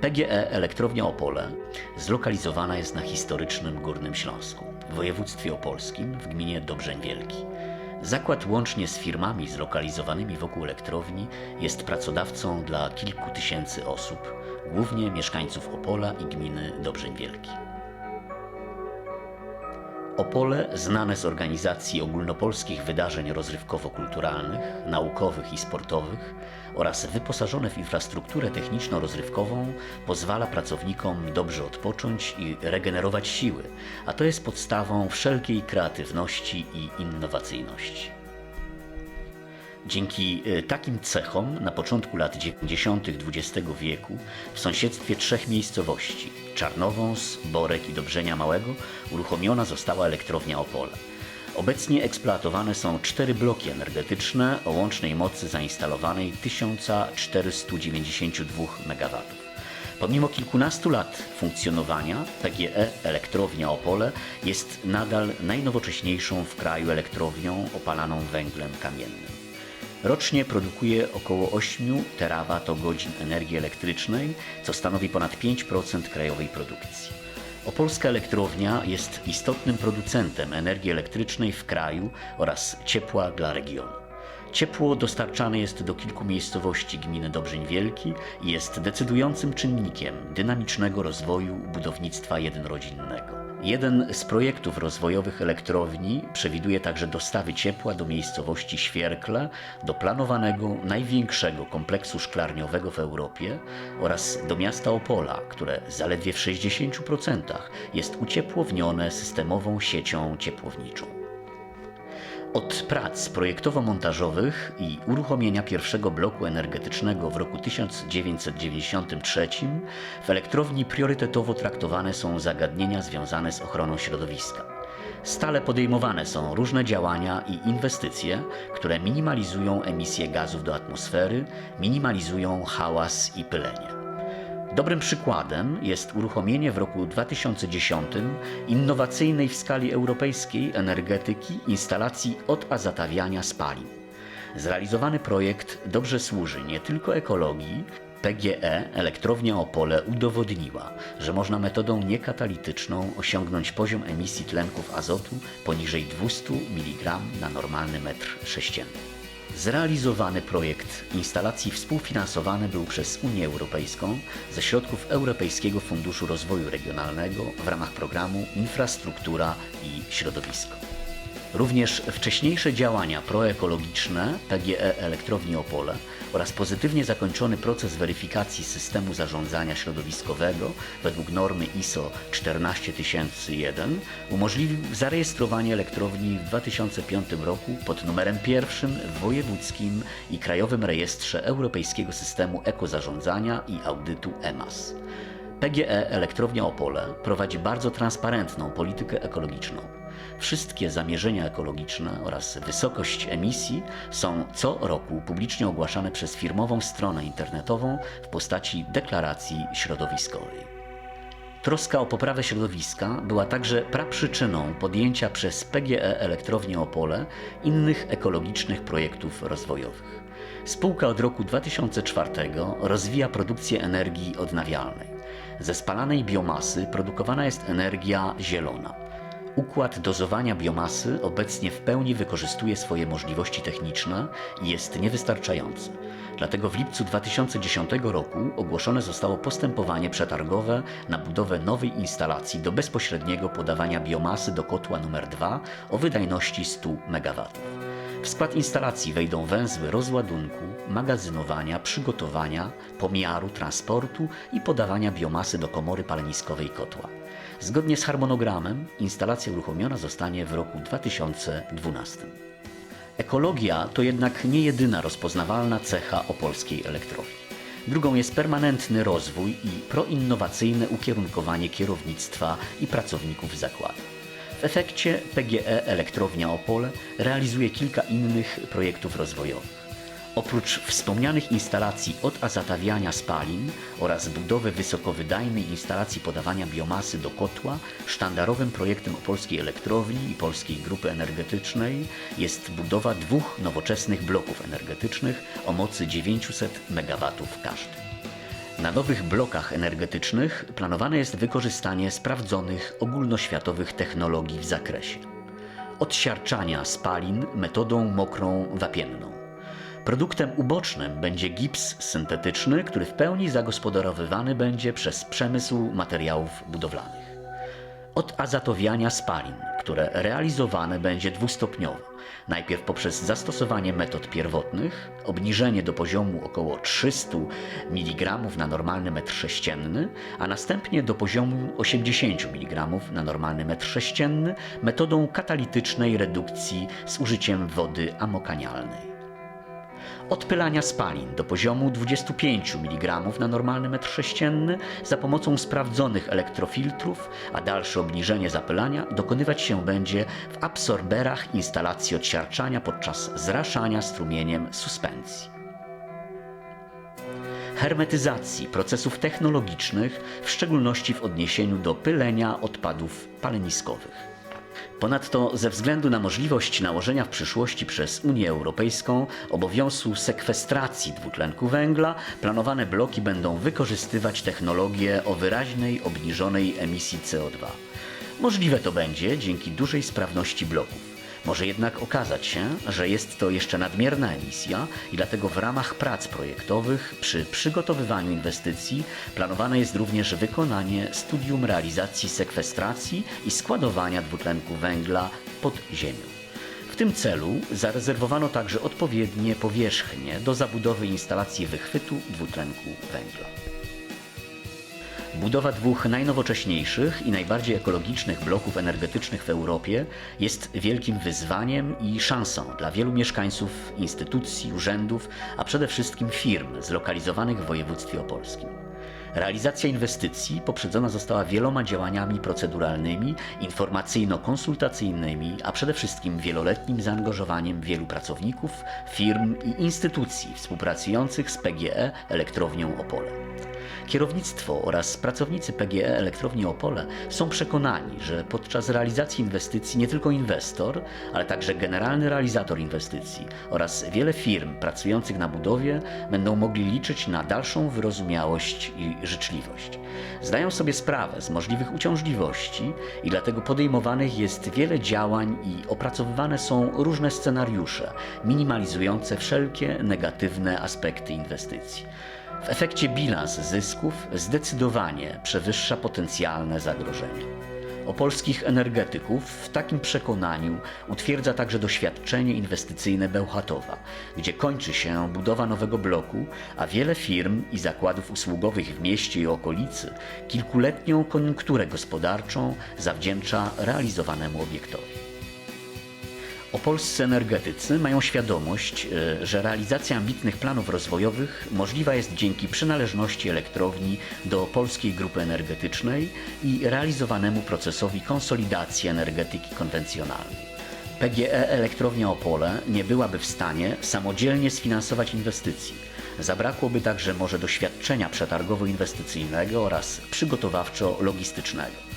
PGE Elektrownia Opole zlokalizowana jest na historycznym Górnym Śląsku, w województwie opolskim, w gminie Dobrzeń Wielki. Zakład łącznie z firmami zlokalizowanymi wokół elektrowni jest pracodawcą dla kilku tysięcy osób, głównie mieszkańców Opola i gminy Dobrzeń Wielki. Opole, znane z organizacji ogólnopolskich wydarzeń rozrywkowo-kulturalnych, naukowych i sportowych oraz wyposażone w infrastrukturę techniczno-rozrywkową, pozwala pracownikom dobrze odpocząć i regenerować siły, a to jest podstawą wszelkiej kreatywności i innowacyjności. Dzięki y, takim cechom na początku lat 90. XX wieku w sąsiedztwie trzech miejscowości Czarnowąs, Borek i Dobrzenia Małego uruchomiona została elektrownia Opole. Obecnie eksploatowane są cztery bloki energetyczne o łącznej mocy zainstalowanej 1492 MW. Pomimo kilkunastu lat funkcjonowania, PGE Elektrownia Opole jest nadal najnowocześniejszą w kraju elektrownią opalaną węglem kamiennym. Rocznie produkuje około 8 terawatogodzin energii elektrycznej, co stanowi ponad 5% krajowej produkcji. Opolska elektrownia jest istotnym producentem energii elektrycznej w kraju oraz ciepła dla regionu. Ciepło dostarczane jest do kilku miejscowości gminy Dobrzeń Wielki i jest decydującym czynnikiem dynamicznego rozwoju budownictwa jednorodzinnego. Jeden z projektów rozwojowych elektrowni przewiduje także dostawy ciepła do miejscowości Świerkle, do planowanego największego kompleksu szklarniowego w Europie oraz do miasta Opola, które zaledwie w 60% jest uciepłownione systemową siecią ciepłowniczą. Od prac projektowo-montażowych i uruchomienia pierwszego bloku energetycznego w roku 1993 w elektrowni priorytetowo traktowane są zagadnienia związane z ochroną środowiska. Stale podejmowane są różne działania i inwestycje, które minimalizują emisję gazów do atmosfery, minimalizują hałas i pylenie. Dobrym przykładem jest uruchomienie w roku 2010 innowacyjnej w skali europejskiej energetyki instalacji odazatawiania spalin. Zrealizowany projekt dobrze służy nie tylko ekologii, PGE Elektrownia Opole udowodniła, że można metodą niekatalityczną osiągnąć poziom emisji tlenków azotu poniżej 200 mg na normalny metr sześcienny. Zrealizowany projekt instalacji współfinansowany był przez Unię Europejską ze środków Europejskiego Funduszu Rozwoju Regionalnego w ramach programu Infrastruktura i Środowisko. Również wcześniejsze działania proekologiczne PGE Elektrowni Opole oraz pozytywnie zakończony proces weryfikacji systemu zarządzania środowiskowego według normy ISO 14001 umożliwił zarejestrowanie elektrowni w 2005 roku pod numerem pierwszym w wojewódzkim i krajowym rejestrze Europejskiego Systemu Ekozarządzania i Audytu EMAS. PGE Elektrownia Opole prowadzi bardzo transparentną politykę ekologiczną. Wszystkie zamierzenia ekologiczne oraz wysokość emisji są co roku publicznie ogłaszane przez firmową stronę internetową w postaci deklaracji środowiskowej. Troska o poprawę środowiska była także praprzyczyną podjęcia przez PGE Elektrownię Opole innych ekologicznych projektów rozwojowych. Spółka od roku 2004 rozwija produkcję energii odnawialnej. Ze spalanej biomasy produkowana jest energia zielona. Układ dozowania biomasy obecnie w pełni wykorzystuje swoje możliwości techniczne i jest niewystarczający. Dlatego w lipcu 2010 roku ogłoszone zostało postępowanie przetargowe na budowę nowej instalacji do bezpośredniego podawania biomasy do kotła numer 2 o wydajności 100 MW. W skład instalacji wejdą węzły rozładunku, magazynowania, przygotowania, pomiaru, transportu i podawania biomasy do komory paleniskowej kotła. Zgodnie z harmonogramem instalacja uruchomiona zostanie w roku 2012. Ekologia to jednak nie jedyna rozpoznawalna cecha opolskiej elektrowni. Drugą jest permanentny rozwój i proinnowacyjne ukierunkowanie kierownictwa i pracowników zakładu. W efekcie PGE Elektrownia Opole realizuje kilka innych projektów rozwojowych. Oprócz wspomnianych instalacji odazatawiania spalin oraz budowy wysokowydajnej instalacji podawania biomasy do kotła, sztandarowym projektem Opolskiej Elektrowni i Polskiej Grupy Energetycznej jest budowa dwóch nowoczesnych bloków energetycznych o mocy 900 MW każdy. Na nowych blokach energetycznych planowane jest wykorzystanie sprawdzonych ogólnoświatowych technologii w zakresie odsiarczania spalin metodą mokrą wapienną. Produktem ubocznym będzie gips syntetyczny, który w pełni zagospodarowywany będzie przez przemysł materiałów budowlanych. Odazatowiania spalin, które realizowane będzie dwustopniowo. Najpierw poprzez zastosowanie metod pierwotnych, obniżenie do poziomu około 300 mg na normalny metr sześcienny, a następnie do poziomu 80 mg na normalny metr sześcienny metodą katalitycznej redukcji z użyciem wody amokanialnej odpylania spalin do poziomu 25 mg na normalny metr sześcienny za pomocą sprawdzonych elektrofiltrów, a dalsze obniżenie zapylania dokonywać się będzie w absorberach instalacji odsiarczania podczas zraszania strumieniem suspensji hermetyzacji procesów technologicznych, w szczególności w odniesieniu do pylenia odpadów paleniskowych. Ponadto ze względu na możliwość nałożenia w przyszłości przez Unię Europejską obowiązku sekwestracji dwutlenku węgla, planowane bloki będą wykorzystywać technologię o wyraźnej obniżonej emisji CO2. Możliwe to będzie dzięki dużej sprawności bloków. Może jednak okazać się, że jest to jeszcze nadmierna emisja i dlatego w ramach prac projektowych przy przygotowywaniu inwestycji planowane jest również wykonanie studium realizacji sekwestracji i składowania dwutlenku węgla pod ziemią. W tym celu zarezerwowano także odpowiednie powierzchnie do zabudowy instalacji wychwytu dwutlenku węgla. Budowa dwóch najnowocześniejszych i najbardziej ekologicznych bloków energetycznych w Europie jest wielkim wyzwaniem i szansą dla wielu mieszkańców, instytucji, urzędów, a przede wszystkim firm zlokalizowanych w województwie opolskim. Realizacja inwestycji poprzedzona została wieloma działaniami proceduralnymi, informacyjno-konsultacyjnymi, a przede wszystkim wieloletnim zaangażowaniem wielu pracowników, firm i instytucji współpracujących z PGE Elektrownią Opole. Kierownictwo oraz pracownicy PGE Elektrowni Opole są przekonani, że podczas realizacji inwestycji nie tylko inwestor, ale także generalny realizator inwestycji oraz wiele firm pracujących na budowie będą mogli liczyć na dalszą wyrozumiałość i życzliwość. Zdają sobie sprawę z możliwych uciążliwości i dlatego podejmowanych jest wiele działań i opracowywane są różne scenariusze minimalizujące wszelkie negatywne aspekty inwestycji. W efekcie bilans zysków zdecydowanie przewyższa potencjalne zagrożenia. Opolskich energetyków w takim przekonaniu utwierdza także doświadczenie inwestycyjne Bełchatowa, gdzie kończy się budowa nowego bloku, a wiele firm i zakładów usługowych w mieście i okolicy kilkuletnią koniunkturę gospodarczą zawdzięcza realizowanemu obiektowi. Opolscy energetycy mają świadomość, e, że realizacja ambitnych planów rozwojowych możliwa jest dzięki przynależności elektrowni do polskiej grupy energetycznej i realizowanemu procesowi konsolidacji energetyki konwencjonalnej. PGE Elektrownia Opole nie byłaby w stanie samodzielnie sfinansować inwestycji. Zabrakłoby także może doświadczenia przetargowo-inwestycyjnego oraz przygotowawczo-logistycznego.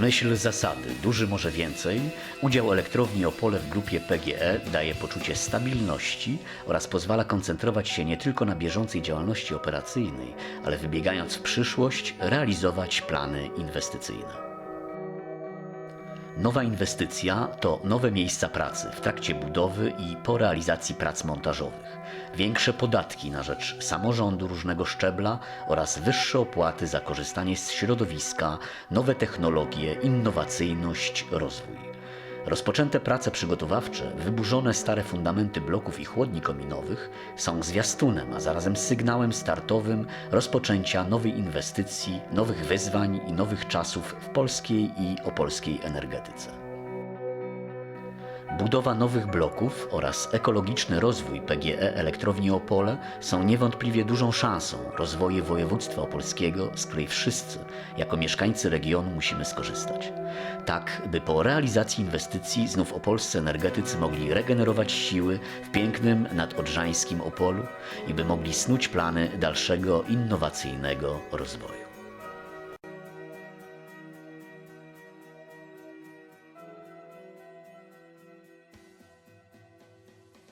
Myśl zasady duży może więcej, udział elektrowni Opole w grupie PGE daje poczucie stabilności oraz pozwala koncentrować się nie tylko na bieżącej działalności operacyjnej, ale wybiegając w przyszłość, realizować plany inwestycyjne. Nowa inwestycja to nowe miejsca pracy w trakcie budowy i po realizacji prac montażowych, większe podatki na rzecz samorządu różnego szczebla oraz wyższe opłaty za korzystanie z środowiska, nowe technologie, innowacyjność, rozwój. Rozpoczęte prace przygotowawcze, wyburzone stare fundamenty bloków i chłodni kominowych są zwiastunem, a zarazem sygnałem startowym rozpoczęcia nowej inwestycji, nowych wyzwań i nowych czasów w polskiej i opolskiej energetyce. Budowa nowych bloków oraz ekologiczny rozwój PGE Elektrowni Opole są niewątpliwie dużą szansą rozwoju województwa opolskiego, z której wszyscy, jako mieszkańcy regionu, musimy skorzystać. Tak, by po realizacji inwestycji znów opolscy energetycy mogli regenerować siły w pięknym nadodrzańskim Opolu i by mogli snuć plany dalszego innowacyjnego rozwoju.